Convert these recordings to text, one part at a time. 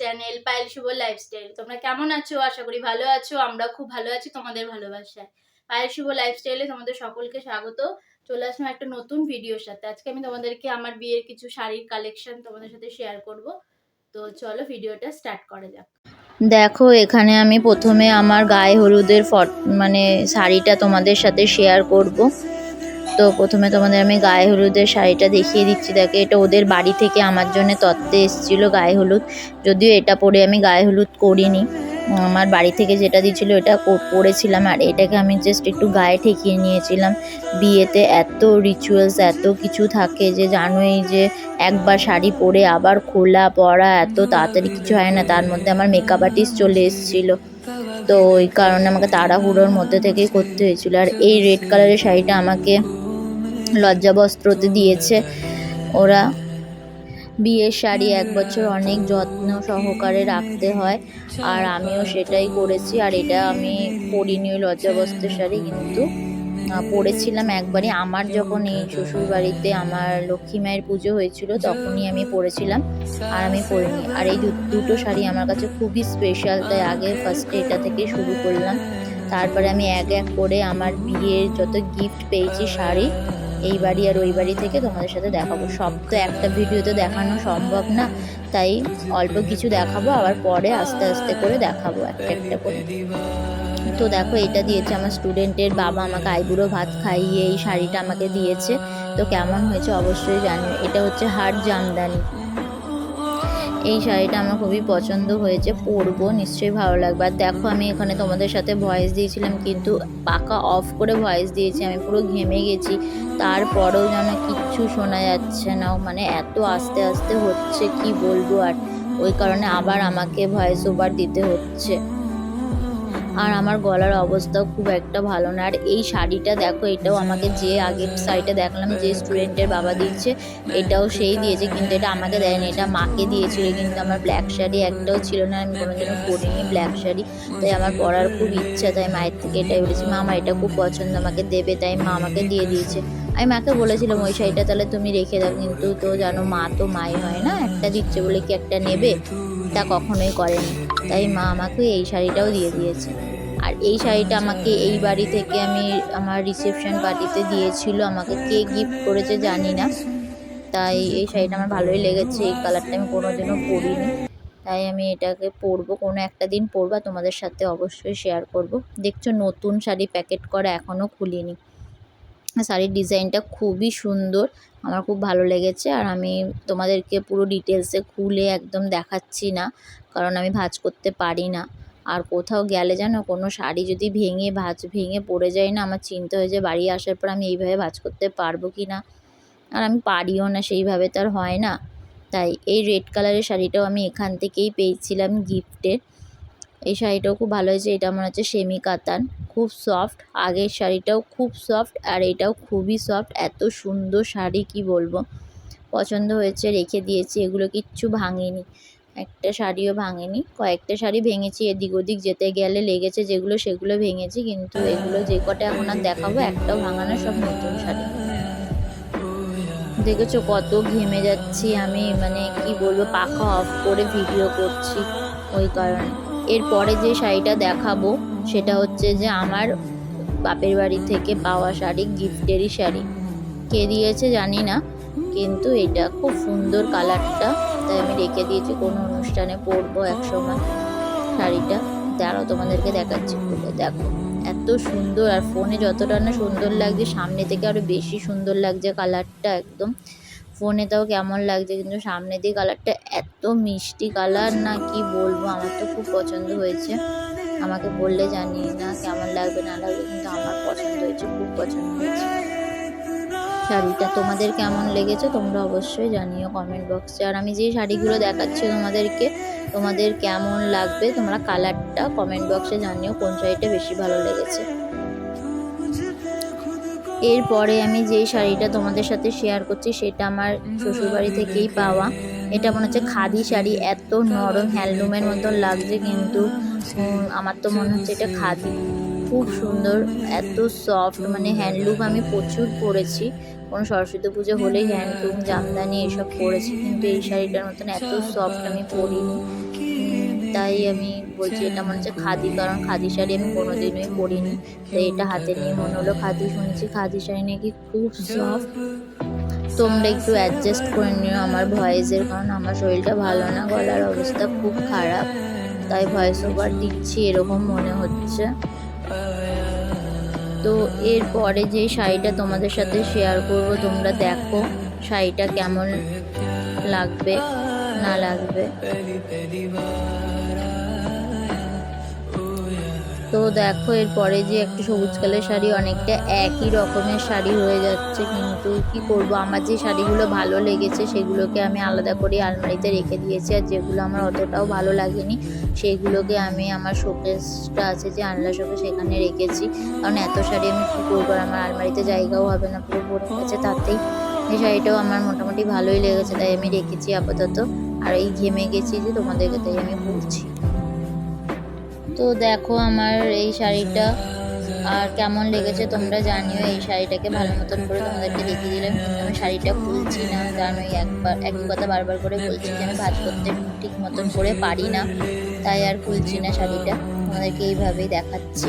Channel Payel Shubho lifestyle তোমরা কেমন আছো? আশা করি ভালো আছো আমরা খুব ভালো আছি তোমাদের ভালোবাসায়। পায়েল শুভ লাইফস্টাইলে তোমাদের সকলকে স্বাগত। চলে আসলাম একটা নতুন ভিডিওর সাথে। আজকে আমি তোমাদেরকে আমার বিয়ের কিছু শাড়ির কালেকশন তোমাদের সাথে শেয়ার করব। তো চলো ভিডিওটা স্টার্ট করা যাক। দেখো, এখানে আমি প্রথমে আমার গায়ে হলুদের ফট মানে শাড়িটা তোমাদের সাথে শেয়ার করব। তো প্রথমে তোমাদের আমি গায়ে হলুদের শাড়িটা দেখিয়ে দিচ্ছি। দেখে, এটা ওদের বাড়ি থেকে আমার জন্য তত্ত্বে এসেছিল গায়ে হলুদ। যদিও এটা পরে আমি গায়ে হলুদ করিনি। আমার বাড়ি থেকে যেটা দিয়েছিল এটা পরেছিলাম। আর এটাকে আমি জাস্ট একটু গায়ে ঠেকিয়ে নিয়েছিলাম। বিয়েতে এত রিচুয়ালস এত কিছু থাকে যে জানোই যে একবার শাড়ি পরে আবার খোলা পরা এত তাড়াতাড়ি কিছু হয় না। তার মধ্যে আমার মেকআপ আর্টিস্ট চলে এসেছিল। তো ওই কারণে আমাকে তাড়াহুড়োর মধ্যে থেকেই করতে হয়েছিল। আর এই রেড কালারের শাড়িটা আমাকে লজ্জা বস্ত্রতে দিয়েছে। ওরা বিয়ের শাড়ি এক বছর অনেক যত্ন সহকারে রাখতে হয়, আর আমিও সেটাই করেছি। আর এটা আমি পরিনি ওই লজ্জা বস্ত্রের শাড়ি, কিন্তু পরেছিলাম একবারই। আমার যখন এই শ্বশুর বাড়িতে আমার লক্ষ্মী মায়ের পুজো হয়েছিল, তখনই আমি পরেছিলাম, আর আমি পরিনি। আর এই দুটো শাড়ি আমার কাছে খুবই স্পেশাল তাই আগে ফার্স্টে এটা থেকে শুরু করলাম। তারপরে আমি এক এক করে আমার বিয়ের যত গিফট পেয়েছি শাড়ি এই বাড়ি আর ওই বাড়ি থেকে তোমাদের সাথে দেখাবো। সব তো একটা ভিডিওতে দেখানো সম্ভব না, তাই অল্প কিছু দেখাবো, আবার পরে আস্তে আস্তে করে দেখাবো একটা একটা করে। তো দেখো, এটা দিয়েছে আমার স্টুডেন্টের বাবা, আমাকে আইবুড়ো ভাত খাইয়ে এই শাড়িটা আমাকে দিয়েছে। তো কেমন হয়েছে অবশ্যই জানো এটা হচ্ছে হার জামদানি। এই শাড়িটা আমার খুবই পছন্দ হয়েছে, পরবো, নিশ্চয়ই ভালো লাগবে। আর দেখো, আমি এখানে তোমাদের সাথে ভয়েস দিয়েছিলাম, কিন্তু পাকা অফ করে ভয়েস দিয়েছি, আমি পুরো ঘেমে গেছি। তারপরেও যেন কিচ্ছু শোনা যাচ্ছে না মানে এত আস্তে আস্তে হচ্ছে, কি বলব আর? ওই কারণে আবার আমাকে ভয়েস ওভার দিতে হচ্ছে। আর আমার গলার অবস্থাও খুব একটা ভালো না। আর এই শাড়িটা দেখো, এটাও আমাকে যে আগের শাড়িটা দেখলাম, যে স্টুডেন্টের বাবা দিচ্ছে এটাও সেই দিয়েছে, কিন্তু এটা আমাকে দেয়নি, এটা মাকে দিয়েছিল, কিন্তু আমার ব্ল্যাক শাড়ি একটাও ছিল না, আমি কোনোদিনও পরিনি ব্ল্যাক শাড়ি, তাই আমার পরার খুব ইচ্ছা, তাই মায়ের থেকে এটাই বলেছি, মা, আমার এটা খুব পছন্দ, আমাকে দেবে তাই মা আমাকে দিয়ে দিয়েছে। আমি মাকে বলেছিলাম, ওই শাড়িটা তাহলে তুমি রেখে দাও, কিন্তু তো জানো মা তো মাই হয় না, একটা দিচ্ছে বলে কি একটা নেবে? তা কখনোই করেনি। তাই মা আমাকে এই শাড়িটাও দিয়ে দিয়েছে। আর এই শাড়িটা আমাকে এই বাড়ি থেকে আমি আমার রিসেপশন পার্টিতে দিয়েছিল, আমাকে কে গিফট করেছে জানি না। তাই এই শাড়িটা আমার ভালোই লেগেছে, এই কালারটা আমি কোনোদিনও পরিনি। তাই আমি এটাকে পরবো, কোনো একটা দিন পরবা তোমাদের সাথে অবশ্যই শেয়ার করব। দেখছ, নতুন শাড়ি প্যাকেট করা এখনও খুলিনি। শাড়ির ডিজাইনটা খুবই সুন্দর, আমার খুব ভালো লেগেছে। আর আমি তোমাদেরকে পুরো ডিটেলসে খুলে একদম দেখাচ্ছি না। কারণ আমি ভাঁজ করতে পারি না। আর কোথাও গেলে যেন কোনো শাড়ি যদি ভেঙে, ভাঁজ ভেঙে পড়ে যায় না, আমার চিন্তা হয়ে যায় বাড়ি আসার পর আমি এইভাবে ভাঁজ করতে পারব কি না? আর আমি পারিও না, সেইভাবে তার হয় না। তাই এই রেড কালারের শাড়িটাও আমি এখান থেকেই পেয়েছিলাম গিফটের এই শাড়িটাও খুব ভালো হয়েছে, এটা মনে হচ্ছে সেমি কাতান খুব সফট আগের শাড়িটাও খুব সফট আর এটাও খুবই সফট এত সুন্দর শাড়ি কি বলব? পছন্দ হয়েছে, রেখে দিয়েছি, এগুলো কিচ্ছু ভাঙেনি। একটা শাড়িও ভাঙেনি। কয়েকটা শাড়ি ভেঙেছি, এদিক ওদিক যেতে গেলে লেগেছে যেগুলো, সেগুলো ভেঙেছি, কিন্তু এগুলো যে কটা এখন আর দেখাবো, একটাও ভাঙানো সব নতুন শাড়ি। দেখেছ কত ঘেমে যাচ্ছি আমি মানে কি বলব, পাখা অফ করে ভিডিও করছি ওই কারণে। এরপরে যে শাড়িটা দেখাবো, সেটা হচ্ছে যে আমার বাপের বাড়ি থেকে পাওয়া শাড়ি, গিফটেরই শাড়ি। কে দিয়েছে জানি না, কিন্তু এটা খুব সুন্দর কালারটা তাই আমি রেখে দিয়েছি, কোনো অনুষ্ঠানে পরবো একসময়। শাড়িটা দাঁড়াও, তোমাদেরকে দেখাচ্ছি খুলে। দেখো, এত সুন্দর, আর ফোনে যতটা না সুন্দর লাগছে, সামনে থেকে আরও বেশি সুন্দর লাগছে কালারটা একদম। ফোনে তাও কেমন লাগছে, কিন্তু সামনে দিয়ে কালারটা এত মিষ্টি কালার, না কি বলব, আমার তো খুব পছন্দ হয়েছে। আমাকে বললে জানি না কেমন লাগবে না লাগবে, কিন্তু আমার পছন্দ হয়েছে, খুব পছন্দ হয়েছে। শাড়িটা তোমাদের কেমন লেগেছে তোমরা অবশ্যই জানিও কমেন্ট বক্সে আর আমি যে শাড়িগুলো দেখাচ্ছি তোমাদেরকে, তোমাদের কেমন লাগবে তোমরা কালারটা কমেন্ট বক্সে জানিও কোন শাড়িটা বেশি ভালো লেগেছে। এরপরে আমি যেই শাড়িটা তোমাদের সাথে শেয়ার করছি সেটা আমার শ্বশুরবাড়ি থেকেই পাওয়া। এটা মনে হচ্ছে খাদি শাড়ি, এত নরম হ্যান্ডলুমের মতন লাগছে কিন্তু আমার তো মনে হচ্ছে এটা খাদি। খুব সুন্দর, এত সফট মানে হ্যান্ডলুম আমি প্রচুর পরেছি কোনো সরস্বতী পুজো হলেই হ্যান্ডলুম জামদানি এসব পরেছি কিন্তু এই শাড়িটার মতন এত সফট আমি পরিনি তাই আমি বলছি এটা মনে হচ্ছে খাদি, কারণ খাদি শাড়ি আমি কোনোদিনই পরিনি। তো এটা হাতে নিয়ে মনে হলো খাদি শুনেছি, খাদি শাড়ি নাকি খুব সফট তোমরা একটু অ্যাডজাস্ট করে নিও আমার ভয়েসের, কারণ আমার শরীরটা ভালো না, গলার অবস্থা খুব খারাপ। তাই ভয়েস ওভার দিচ্ছি, এরকম মনে হচ্ছে। তো এরপরে যে শাড়িটা তোমাদের সাথে শেয়ার করব, তোমরা দেখো শাড়িটা কেমন লাগবে, না লাগবে। তো দেখো এরপরে যে একটা সবুজ কালার শাড়ি, অনেকটা একই রকমের শাড়ি হয়ে যাচ্ছে। কিন্তু কি করব? আমার যে শাড়িগুলো ভালো লেগেছে, সেগুলোকে আমি আলাদা করে আলমারিতে রেখে দিয়েছি। আর যেগুলো আমার অতটাও ভালো লাগেনি সেইগুলোকে আমি আমার শোকেসটা আছে যে আনলা শোকেস সেখানে রেখেছি। কারণ এত শাড়ি আমি কী করব? আমার আলমারিতে জায়গাও হবে না, পুরো ভরে গেছে তাতেই। এই শাড়িটাও আমার মোটামুটি ভালোই লেগেছে, তাই আমি রেখেছি আপাতত। আর এই ঘেমে গেছি যে তোমাদেরকে তাই আমি বলছি। তো দেখো আমার এই শাড়িটা আর কেমন লেগেছে তোমরা জানিও, এই শাড়িটাকে ভালো মতন করে তোমাদেরকে দেখিয়ে দিলাম। আমি শাড়িটা খুলছি না, কারণ ওই একবার একই কথা বারবার করে বলছি যে আমি ভাজ করতে ঠিক মতন করে পারি না, তাই আর খুলছি না শাড়িটা। তোমাদেরকে এইভাবেই দেখাচ্ছি।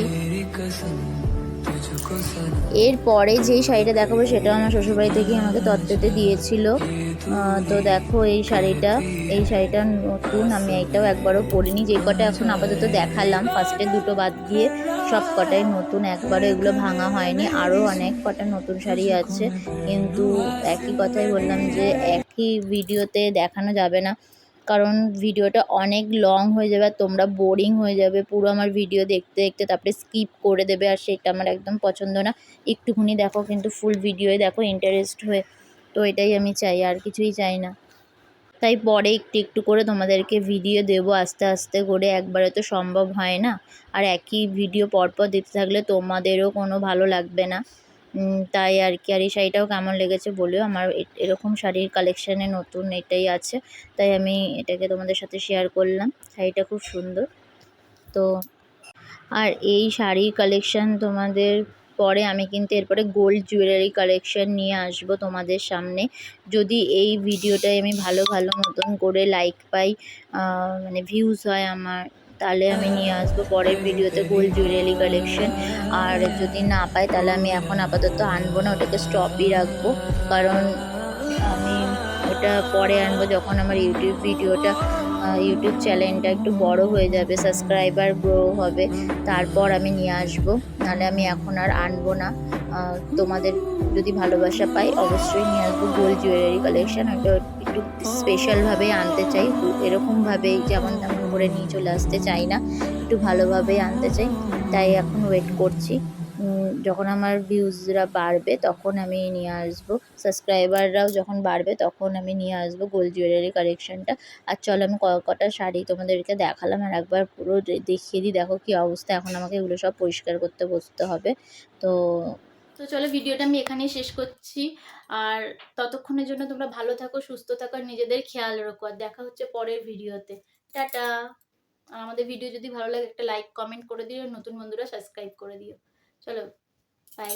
এরপরে যেই শাড়িটা দেখাবো সেটা আমার শ্বশুরবাড়ি থেকে আমাকে তত্ত্বতে দিয়েছিল। তো দেখো এই শাড়িটা এই শাড়িটা নতুন, আমি এইটাও একবারও পরিনি। যে কটা এখন আপাতত দেখালাম ফার্স্টে দুটো বাদ দিয়ে সব কটাই নতুন, একবারও এগুলো ভাঙা হয়নি। আরও অনেক কটা নতুন শাড়ি আছে, কিন্তু একই কথাই বললাম যে একই ভিডিওতে দেখানো যাবে না। কারণ ভিডিওটা অনেক লং হয়ে যাবে আর তোমরা বোরিং হয়ে যাবে। পুরো আমার ভিডিও দেখতে দেখতে তারপরে স্কিপ করে দেবে আর সেটা আমার একদম পছন্দ না। একটুখানি দেখো কিন্তু ফুল ভিডিওই দেখো ইন্টারেস্ট হয়ে। তো এটাই আমি চাই, আর কিছুই চাই না। তাই পরে একটু একটু করে তোমাদেরকে ভিডিও দেবো আস্তে আস্তে করে, একবারে তো সম্ভব হয় না। আর একই ভিডিও পরপর দিতে থাকলে তোমাদেরও কোনো ভালো লাগবে না। তাই আর কি। আর এই শাড়িটাও কেমন লেগেছে বলেও আমার এরকম শাড়ির কালেকশানে নতুন এটাই আছে। তাই আমি এটাকে তোমাদের সাথে শেয়ার করলাম। শাড়িটা খুব সুন্দর। তো আর এই শাড়ির কালেকশান তোমাদের পরে আমি কিন্তু এরপরে গোল্ড জুয়েলারি কালেকশান নিয়ে আসব তোমাদের সামনে। যদি এই ভিডিওটায় আমি ভালো ভালো মতন করে লাইক পাই মানে ভিউজ হয় আমার তাহলে আমি নিয়ে আসব পরের ভিডিওতে গোল্ড জুয়েলারি কালেকশন আর যদি না পাই, তাহলে আমি এখন আপাতত আনব না, ওটাকে স্টপই রাখব। কারণ আমি ওটা পরে আনব যখন আমার ইউটিউব ভিডিওটা ইউটিউব চ্যানেলটা একটু বড় হয়ে যাবে সাবস্ক্রাইবার গ্রো হবে, তারপর আমি নিয়ে আসব। নাহলে আমি এখন আর আনব না। তোমাদের যদি ভালোবাসা পাই, অবশ্যই নিয়ে আসব গোল্ড জুয়েলারি কালেকশন ওটা একটু স্পেশালভাবেই আনতে চাই। এরকমভাবেই যেমন তেমন করে নিয়ে চলে আসতে চাই না। একটু ভালোভাবেই আনতে চাই। তাই এখন ওয়েট করছি। যখন আমার ভিউজরা বাড়বে তখন আমি নিয়ে আসব। সাবস্ক্রাইবাররাও যখন বাড়বে তখন আমি নিয়ে আসব গোল্ড জুয়েলারি কালেকশনটা আর চলো আমি কটা শাড়ি তোমাদেরকে দেখালাম আর একবার পুরো দেখিয়ে দিই। দেখো কি অবস্থা। এখন আমাকে এগুলো সব পরিষ্কার করতে বসতে হবে। তো তো চলো ভিডিওটা আমি এখানেই শেষ করছি। আর ততক্ষণের জন্য তোমরা ভালো থাকো, সুস্থ থাকো আর নিজেদের খেয়াল রাখো। আর দেখা হচ্ছে পরের ভিডিওতে। টাটা। আর আমাদের ভিডিও যদি ভালো লাগে, একটা লাইক কমেন্ট করে দিও। নতুন বন্ধুরা সাবস্ক্রাইব করে দিও। চলো বাই